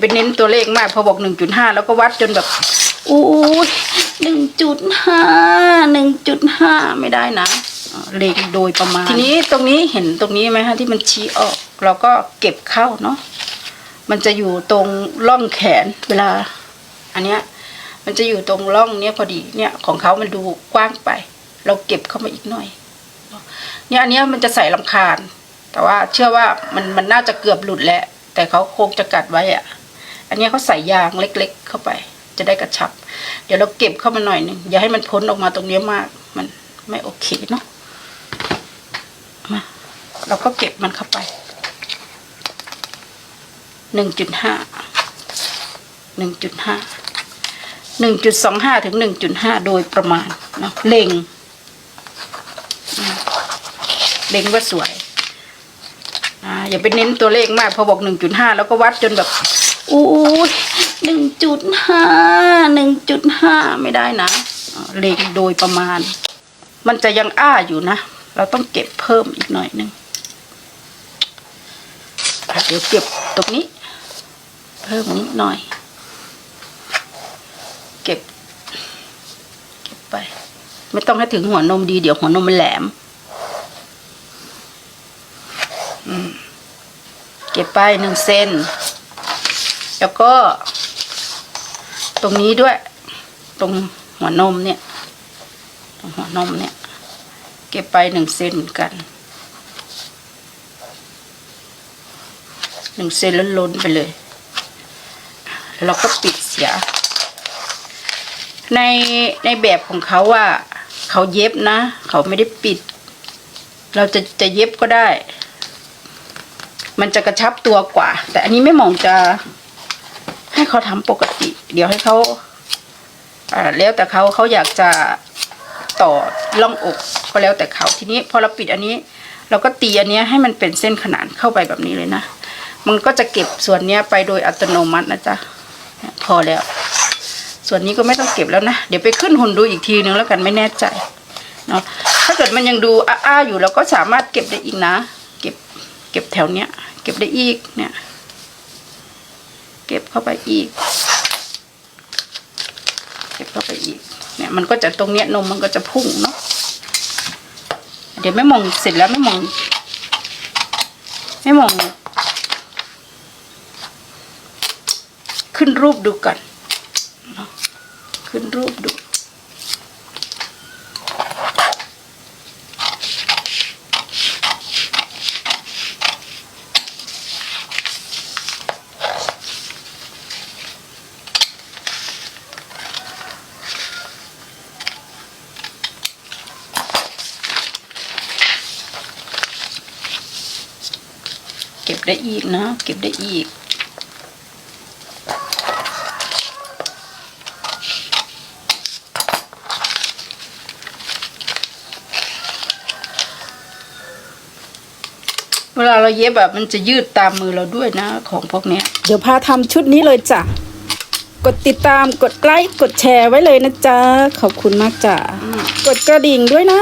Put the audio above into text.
เป็นเน้นตัวเลขมากพอบอกหนึ่งจุดห้าแล้วก็วัดจนแบบอู้หนึ่งจุดห้าหนึ่งจุดห้าไม่ได้นะเลขโดยประมาณ ทีนี้ตรงนี้เห็นตรงนี้ไหมคะที่มันชี้ออก เราก็เก็บเข้าเนาะมันจะอยู่ตรงร่องแขนเวลา อันเนี้ยมันจะอยู่ตรงร่องเนี้ยพอดีเนี่ยของเขามันดูกว้างไป เราเก็บเข้ามาอีกหน่อยเนี่ยอันเนี้ยมันจะใส่ลำคาญ แต่ว่าเชื่อว่ามันมันน่าจะเกือบหลุดแล้วแต่เขาคงจะกัดไว้อะ อันนี้เขาใส่ยางเล็ก ๆ เข้าไป จะได้กระชับ เดี๋ยวเราเก็บเข้ามาหน่อยหนึ่งอย่าให้มันพ้นออกมาตรงนี้มาก มันไม่โอเคเนาะมาเราก็เก็บมันเข้าไปหนึ่งจุดห้าหนึ่งจุดห้าหนึ่งจุดสองห้าถึงหนึ่งจุดห้าโดยประมาณเนาะเล็งเล็งว่าสวย อ่า อย่าไปเน้นตัวเลขมาก พอบอกหนึ่งจุดห้าแล้วก็วัดจนแบบ อู้หนึ่งจุดห้าหนึ่งจุดห้าไม่ได้นะเล็งโดยประมาณ มันจะยังอ้าอยู่นะ เราต้องเก็บเพิ่มอีกหน่อยนึงเดี๋ยวเก็บตรงนี้ เพิ่มนิดหน่อย เก็บ เก็บไป ไม่ต้องให้ถึงหัวนมดีเดี๋ยวหัวนมมันแหลมเก็บไปหนึ่งเซน แล้วก็ ตรงนี้ด้วย ตรงหัวนมเนี่ย ตรงหัวนมเนี่ย เก็บไปหนึ่งเซนเหมือนกันหนึ่งเซนแล้วล้นไปเลยเราก็ปิดเสีย ในในแบบของเขาว่า เขาเย็บนะ เขาไม่ได้ปิด เราจะจะเย็บก็ได้ มันจะกระชับตัวกว่า แต่อันนี้ไม่มองจะ ให้เขาทำปกติ เดี๋ยวให้เขาอ่าแล้วแต่เขาเขาอยากจะต่อล่องอกก็แล้วแต่เขาทีนี้พอเราปิดอันนี้ เราก็ตีอันนี้ให้มันเป็นเส้นขนานเข้าไปแบบนี้เลยนะมันก็จะเก็บส่วนเนี้ยไปโดยอัตโนมัตินะจ๊ะพอแล้ว ส่วนนี้ก็ไม่ต้องเก็บแล้วนะ เดี๋ยวไปขึ้นหุ่นดูอีกทีนึงแล้วกันไม่แน่ใจเนาะถ้าเกิดมันยังดูอ้าๆอยู่เราก็สามารถเก็บได้อีกนะ เก็บเก็บแถวเนี้ย เก็บได้อีกเนี่ย เก็บเข้าไปอีก เก็บเข้าไปอีก เนี่ยมันก็จะตรงเนี้ยนมมันก็จะพุ่งเนาะ เดี๋ยวไม่มองเสร็จแล้วไม่มอง ไม่มอง ขึ้นรูปดูก่อนเนาะขึ้นรูปดู ได้อีกนะ เก็บได้อีก เวลาเราเย็บแบบมันจะยืดตามมือเราด้วยนะ ของพวกเนี้ย เดี๋ยวพาทำชุดนี้เลยจ้ะ กดติดตามกดไลค์กดแชร์ไว้เลยนะจ๊ะ ขอบคุณมากจ้ะ กดกระดิ่งด้วยนะ